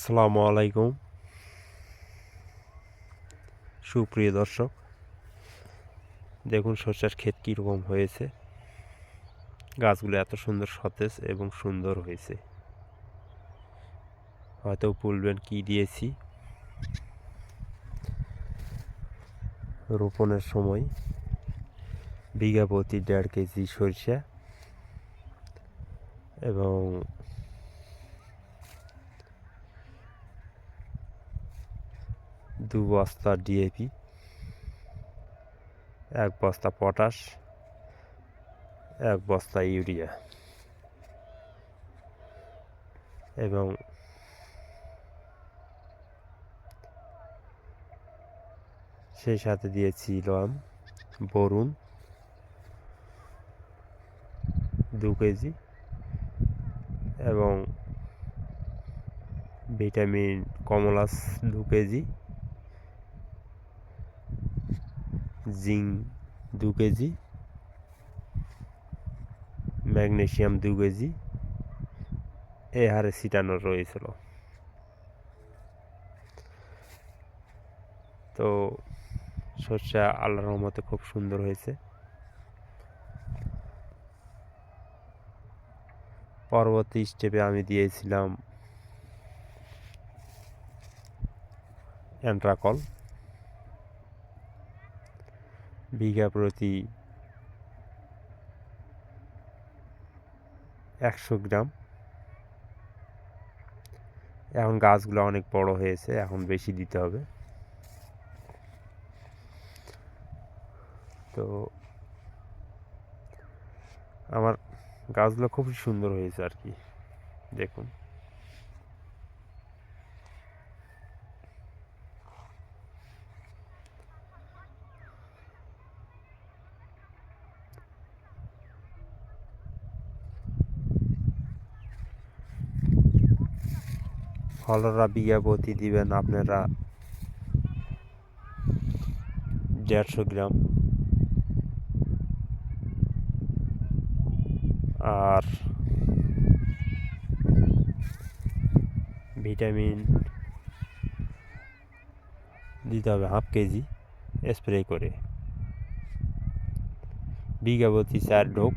আসসালামু আলাইকুম। সুপ্রিয় দর্শক, দেখুন সর্ষার ক্ষেত কীরকম হয়েছে। গাছগুলো এত সুন্দর সতেজ এবং সুন্দর হয়েছে। হয়তো বলবেন কি দিয়েছি? রোপণের সময় বিঘা প্রতি দেড় কেজি সরিষা এবং দু বস্তা ডিএপি এক বস্তা পটাশ, এক বস্তা ইউরিয়া এবং সেই সাথে দিয়েছিলাম বরুণ, দু কেজি এবং ভিটামিন, কমলাস দু কেজি জিঙ্ক দু কেজি, ম্যাগনেশিয়াম দু কেজি, এ হারে ছিটানো রয়েছিল। তো শস্যা আল্লাহর রহমতে খুব সুন্দর হয়েছে। পরবর্তী স্টেপে আমি দিয়েছিলাম অ্যান্ট্রাকল। বিঘা প্রতি একশো গ্রাম। এখন গাছগুলো অনেক বড় হয়েছে, এখন বেশি দিতে হবে। তো আমার গাছগুলো খুবই সুন্দর হয়েছে আর কি, দেখুন। ফলরা বিঘা প্রতি দিবেন আপনারা দেড়শো গ্রাম। আর ভিটামিন দিতে হবে হাফ কেজি স্প্রে করে। বিঘা প্রতি চার ঢোক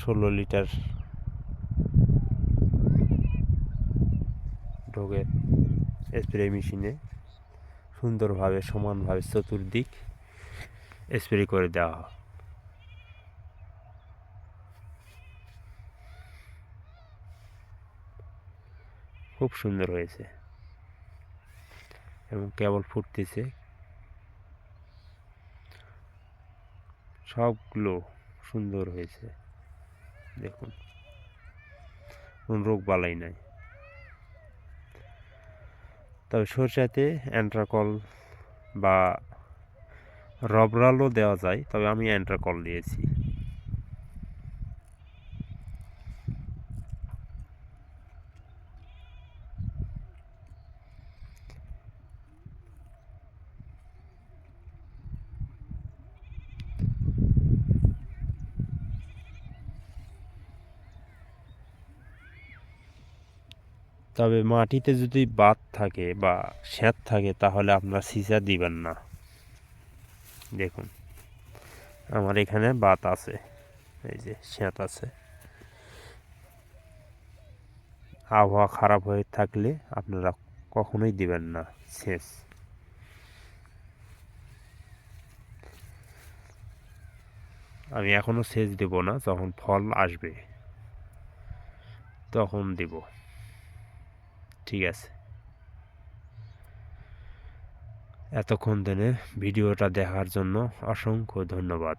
ষোলো লিটার ঢোকের স্প্রে মেশিনে সুন্দরভাবে, সমানভাবে চতুর্দিক স্প্রে করে দেওয়া হয়। খুব সুন্দর হয়েছে এবং কেবল ফুটতেছে। সবগুলো সুন্দর হয়েছে, দেখুন। কোন রোগ বালাই নাই। তবে সরষাতে অ্যান্ট্রাকল বা রবরালও দেওয়া যায় তবে আমি অ্যান্ট্রাকল দিয়েছি। তবে মাটিতে যদি বাত থাকে বা স্যাঁত থাকে, তাহলে আপনার সিসা দিবেন না। দেখুন, আমার এখানে বাত আছে, এই যে স্যাঁত আছে। আবহাওয়া খারাপ হয়ে থাকলে আপনারা কখনোই দিবেন না, শেষ। আমি এখনও সেচ দেব না, যখন ফল আসবে, তখন দেব। ঠিক আছে। এতক্ষণ দিনে ভিডিওটা দেখার জন্য অসংখ্য ধন্যবাদ।